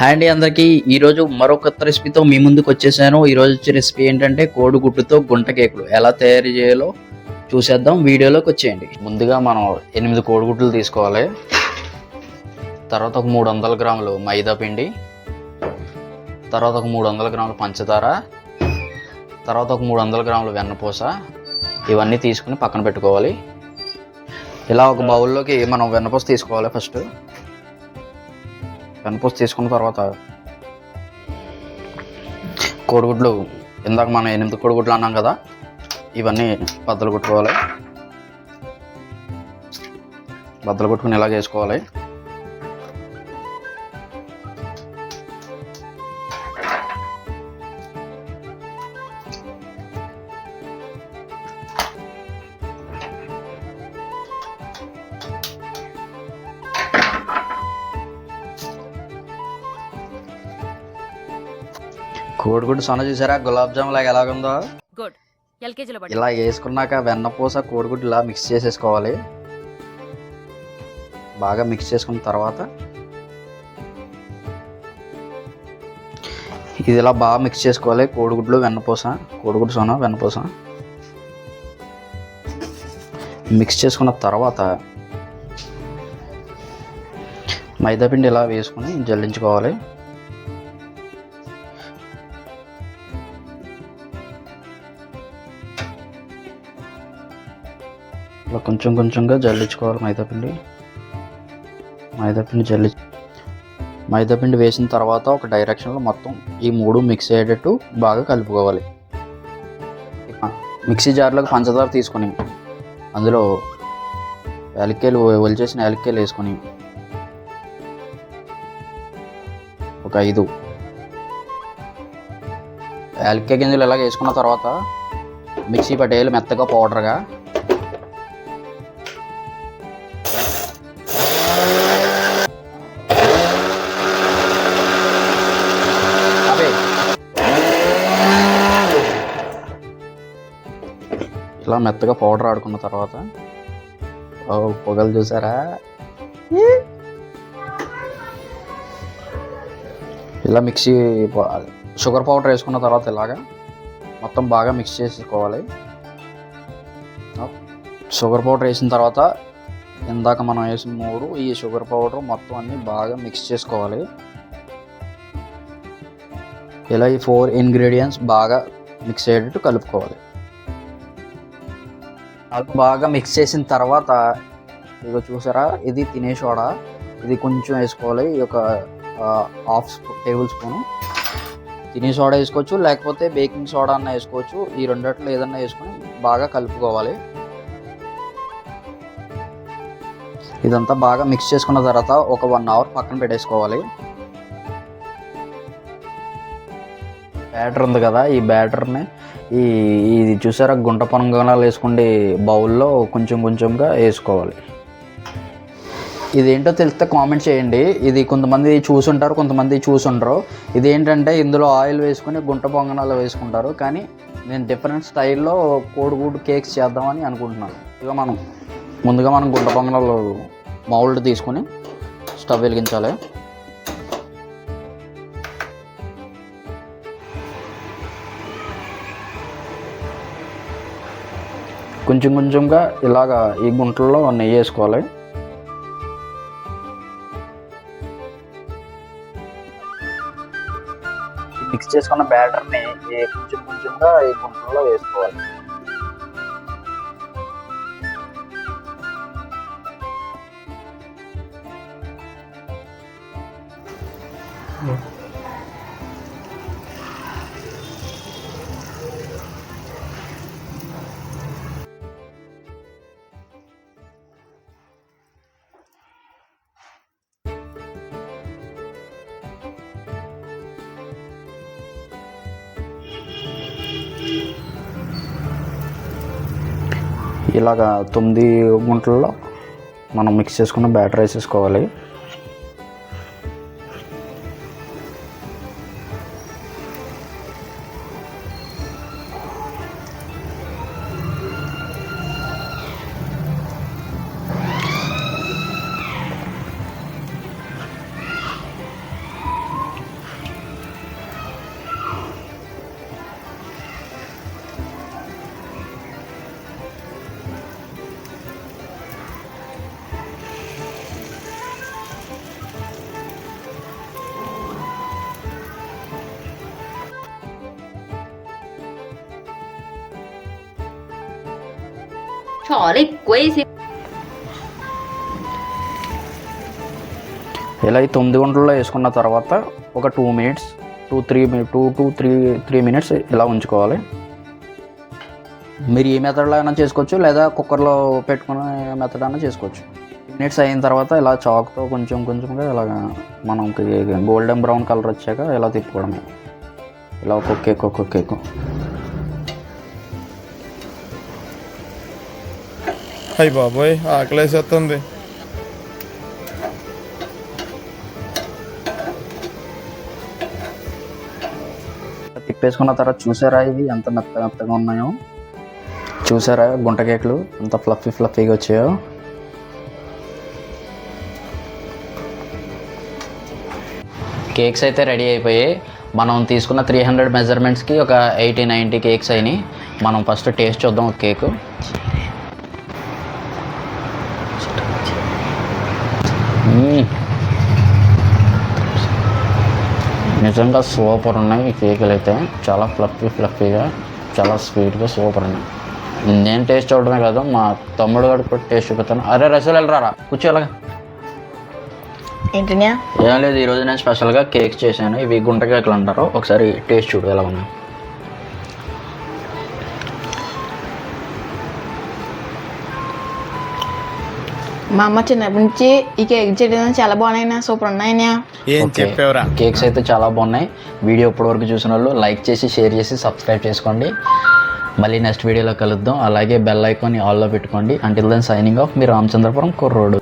Hi అండి అందరికీ. ఈరోజు మరొక రెసిపీతో మీ ముందుకు వచ్చేసాను. ఈరోజు వచ్చే రెసిపీ ఏంటంటే కోడిగుడ్డుతో గుంట కేకులు. ఎలా తయారు చేయాలో చూసేద్దాం. వీడియోలోకి వచ్చేయండి. ముందుగా మనం ఎనిమిది కోడిగుడ్లు తీసుకోవాలి. తర్వాత ఒక మూడు వందల గ్రాములు మైదా పిండి. తర్వాత ఒక మూడు వందల గ్రాములు పంచదార. తర్వాత ఒక మూడు వందల గ్రాములు వెన్నపూస. ఇవన్నీ తీసుకుని పక్కన పెట్టుకోవాలి. ఇలా ఒక బౌల్లోకి మనం వెన్నపూస తీసుకోవాలి ఫస్ట్. వెనపూస తీసుకున్న తర్వాత కోడిగుడ్లు ఇందాక మనం ఎనిమిది కోడిగుడ్లు అన్నాం కదా ఇవన్నీ బద్దలు కొట్టుకోవాలి. బద్దలు కొట్టుకుని ఇలా చేసుకోవాలి కోడిగుడ్డు సొన చూసారా? గులాబ్ జామ్ లాగా ఎలాగుందో? గుడ్. ఎల్కేజీలో ఇలా వేసుకున్నాక వెన్నపూస కోడిగుడ్డు ఇలా మిక్స్ చేసేసుకోవాలి. బాగా మిక్స్ చేసుకున్న తర్వాత ఇది ఇలా బాగా మిక్స్ చేసుకోవాలి. కోడిగుడ్లు వెన్నపూస కోడిగుడ్డు సోన వెన్నపూస మిక్స్ చేసుకున్న తర్వాత మైదాపిండి ఇలా వేసుకుని జల్లించుకోవాలి. ఇలా కొంచెం కొంచెంగా జల్లించుకోవాలి మైదాపిండి. మైదాపిండి జల్లి మైదాపిండి వేసిన తర్వాత ఒక డైరెక్షన్లో మొత్తం ఈ మూడు మిక్స్ అయ్యేటట్టు బాగా కలుపుకోవాలి. మిక్సీ జార్లోకి పంచదార తీసుకొని అందులో యాలక్కాయలు ఒలిచేసిన యాలక్కాయలు వేసుకొని ఒక ఐదు. యాలక్కాయ గింజలు ఇలాగ వేసుకున్న తర్వాత మిక్సీ పట్టేయాలి మెత్తగా పౌడర్గా ఇలా మెత్తగా పౌడర్ ఆడుకున్న తర్వాత పొగలు చూసారా? ఇలా మిక్సీ షుగర్ పౌడర్ వేసుకున్న తర్వాత ఇలాగా మొత్తం బాగా మిక్స్ చేసుకోవాలి. షుగర్ పౌడర్ వేసిన తర్వాత ఇందాక మనం వేసిన మూడు ఈ షుగర్ పౌడర్ మొత్తం అన్ని బాగా మిక్స్ చేసుకోవాలి. ఇలా ఈ ఫోర్ ఇంగ్రీడియంట్స్ బాగా మిక్స్ అయ్యేటట్టు కలుపుకోవాలి. అది బాగా మిక్స్ చేసిన తర్వాత ఇదిగో చూసారా? ఇది తినే సోడా. ఇది కొంచెం వేసుకోవాలి. ఈ యొక్క హాఫ్ టేబుల్ స్పూన్ తినే సోడా వేసుకోవచ్చు లేకపోతే బేకింగ్ సోడా అన్న వేసుకోవచ్చు. ఈ రెండట్లో ఏదన్నా వేసుకొని బాగా కలుపుకోవాలి. ఇదంతా బాగా మిక్స్ చేసుకున్న తర్వాత ఒక వన్ అవర్ పక్కన పెట్టేసుకోవాలి. బ్యాటర్ ఉంది కదా ఈ బ్యాటర్ని ఈ ఇది చూసారా? గుంట పొంగనాలు వేసుకుంటే బౌల్లో కొంచెం కొంచెంగా వేసుకోవాలి. ఇదేంటో తెలిస్తే కామెంట్ చేయండి. ఇది కొంతమంది చూసుంటారు కొంతమంది చూసుంటారు ఇది ఏంటంటే ఇందులో ఆయిల్ వేసుకుని గుంట పొంగనాలు వేసుకుంటారు. కానీ నేను డిఫరెంట్ స్టైల్లో కోడిగుడ్డు కేక్స్ చేద్దామని అనుకుంటున్నాను. ఇక మనం ముందుగా మనం గుంట పొంగనాలు మౌల్డ్ తీసుకొని స్టవ్ వెలిగించాలి. కొంచెం కొంచెంగా ఇలాగా ఈ గుంటల్లో నెయ్యి వేసుకోవాలి. మిక్స్ చేసుకున్న బ్యాటర్ని కొంచెం కొంచెంగా ఈ గుంటల్లో వేసుకోవాలి. ఇలాగా తొమ్మిది గుంటల్లో మనం మిక్స్ చేసుకున్న బ్యాటర్ వేసేసుకోవాలి చాలా ఇలా ఈ తొమ్మిది గంటల్లో వేసుకున్న తర్వాత ఒక two minutes two three two two three three minutes ఇలా ఉంచుకోవాలి. మీరు ఏ మెథడ్లో అయినా చేసుకోవచ్చు లేదా కుక్కర్లో పెట్టుకునే మెథడ్ అయినా చేసుకోవచ్చు. మినిట్స్ అయిన తర్వాత ఇలా చాక్తో కొంచెం కొంచెంగా ఇలా మనకి గోల్డెన్ బ్రౌన్ కలర్ వచ్చాక ఇలా తిప్పుకోవడమే. ఇలా ఒక్కొక్క కేక్ ఒక్కొక్క కేక్. అయ్యి బాబోయ్ ఆకలేసేస్తుంది తిప్పేసుకున్న తర్వాత చూసారా ఇవి ఎంత మెత్త మెత్తగా ఉన్నాయో? చూసారా గుంట కేకులు ఎంత ఫ్లఫీ ఫ్లఫీగా వచ్చాయో? కేక్స్ అయితే రెడీ అయిపోయాయి. మనం తీసుకున్న త్రీ హండ్రెడ్ మెజర్మెంట్స్కి ఒక ఎయిటీ నైంటీ కేక్స్ అయినాయి. మనం ఫస్ట్ టేస్ట్ చూద్దాం ఒక కేకు. నిజంగా సూపర్ ఉన్నాయి ఈ కేకులు అయితే. చాలా ఫ్లఫీ ఫ్లఫీగా చాలా స్వీట్గా సూపర్ ఉన్నాయి. నేను టేస్ట్ చూడడమే కాదు మా తమ్ముడు గారు కూడా టేస్ట్ చూపిస్తాను. అరే రసలు వెళ్ళరారా కూర్చోలాగా ఏంటన్యా ఏం లేదు ఈరోజు నేను స్పెషల్గా కేక్స్ చేశాను. ఇవి గుంట కేకులు అంటారు. ఒకసారి టేస్ట్ చూడు ఎలా ఉన్నాయి. మా అమ్మ చిన్నప్పటి నుంచి ఈ కేక్ చేయడం చాలా బాగున్నాయినా సూపర్ ఉన్నాయినా ఏం. చెప్పావురా? కేక్స్ అయితే చాలా బాగున్నాయి. వీడియో ఇప్పటివరకు చూసిన వాళ్ళు లైక్ చేసి షేర్ చేసి సబ్స్క్రైబ్ చేసుకోండి. మళ్ళీ నెక్స్ట్ వీడియోలో కలుద్దాం. అలాగే బెల్ ఐకాన్ ఆల్లో పెట్టుకోండి. అంటిల్ దెన్ సైనింగ్ ఆఫ్ మీ రామచంద్రపురం కుర్రోడు.